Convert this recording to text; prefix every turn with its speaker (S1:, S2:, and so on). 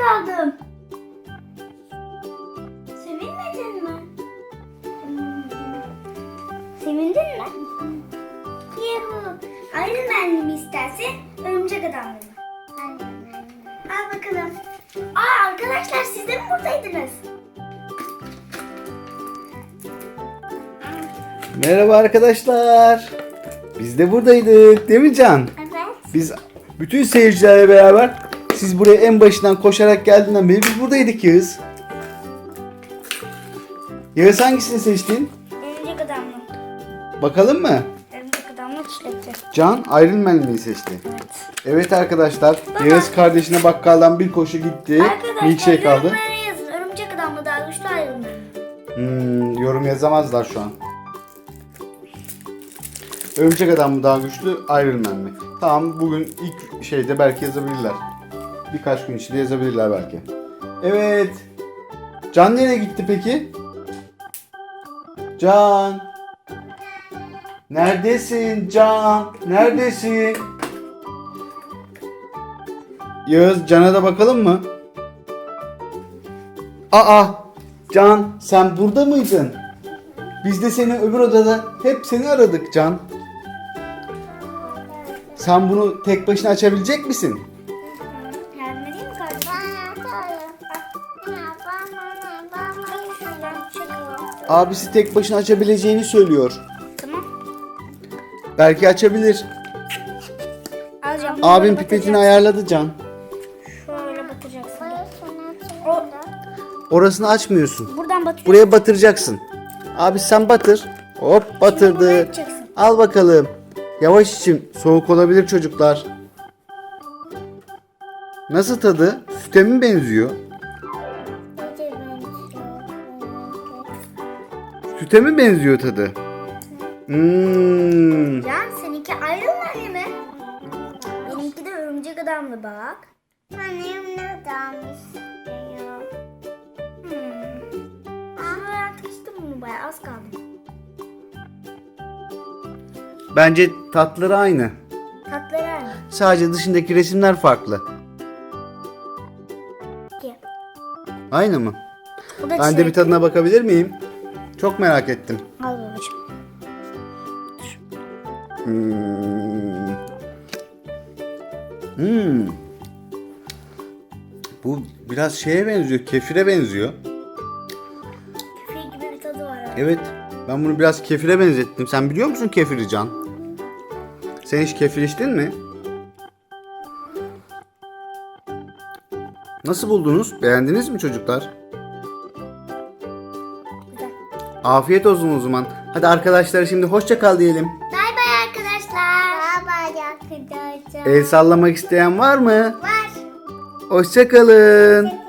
S1: kaldım. Sevinmedin mi? Sevindin mi? Yuhu. Iron Man mi istersin? Örümcek adam mı? Al bakalım. Aa arkadaşlar siz de mi buradaydınız?
S2: Merhaba arkadaşlar. Biz de buradaydık değil mi Can?
S1: Evet.
S2: Biz bütün seyircilerle beraber siz buraya en başından koşarak geldiğinden beri biz buradaydık Yağız. Yağız hangisini seçtin?
S1: Örümcek adam mı?
S2: Bakalım mı?
S1: Örümcek adam mı çilekli?
S2: Can Iron Man'liyi seçti.
S1: Evet.
S2: Evet arkadaşlar. Yağız kardeşine bakkaldan bir koşu gitti.
S1: Arkadaşlar
S2: Milkshake aldı.
S1: yazın. Örümcek adam mı daha güçlü Iron Man?
S2: Hmm, yorum yazamazlar şu an. Örümcek adam mı daha güçlü, Iron Man mi? Tamam bugün ilk şeyde belki yazabilirler. Birkaç gün içinde yazabilirler belki. Evet. Can nereye gitti peki? Can. Neredesin Can? Neredesin? Yağız Can'a da bakalım mı? Aa! Can sen burada mıydın? Biz de seni öbür odada hep seni aradık Can. Sen bunu tek başına açabilecek misin? Abisi tek başına açabileceğini söylüyor.
S1: Tamam.
S2: Belki açabilir.
S1: Alacağım.
S2: Abim pipetini ayarladı Can.
S1: Şöyle batacaksın. O,
S2: Orasını açmıyorsun.
S1: buradan batıyor.
S2: Buraya batıracaksın. Abi sen batır. Hop batırdı. Al bakalım. Yavaş için soğuk olabilir çocuklar. Nasıl tadı? Süte mi benziyor? Süte mi benziyor tadı? Hmm.
S1: Can seninki Man mi? Benimki de örümcek adamlı bak. Annem ne adam istiyor? Hmm. Ama içtim bunu bayağı az kaldı.
S2: Bence tatları aynı.
S1: Tatları aynı.
S2: Sadece dışındaki resimler farklı. Aynı mı?
S1: Bu da
S2: Ben de bir tadına bakabilir miyim? Çok merak ettim.
S1: Al babacığım.
S2: Hmm. Hmm. Bu biraz şeye benziyor, kefire benziyor.
S1: Kefir gibi bir tadı var.
S2: Evet, ben bunu biraz kefire benzettim. Sen biliyor musun kefiri Can? Sen hiç kefir içtin mi? Nasıl buldunuz? Beğendiniz mi çocuklar?
S1: Güzel.
S2: Afiyet olsun o zaman. Hadi arkadaşlar şimdi hoşça kal diyelim.
S1: Bay bay arkadaşlar. Bay bay arkadaşlar.
S2: El sallamak isteyen var mı?
S1: Var.
S2: Hoşça kalın.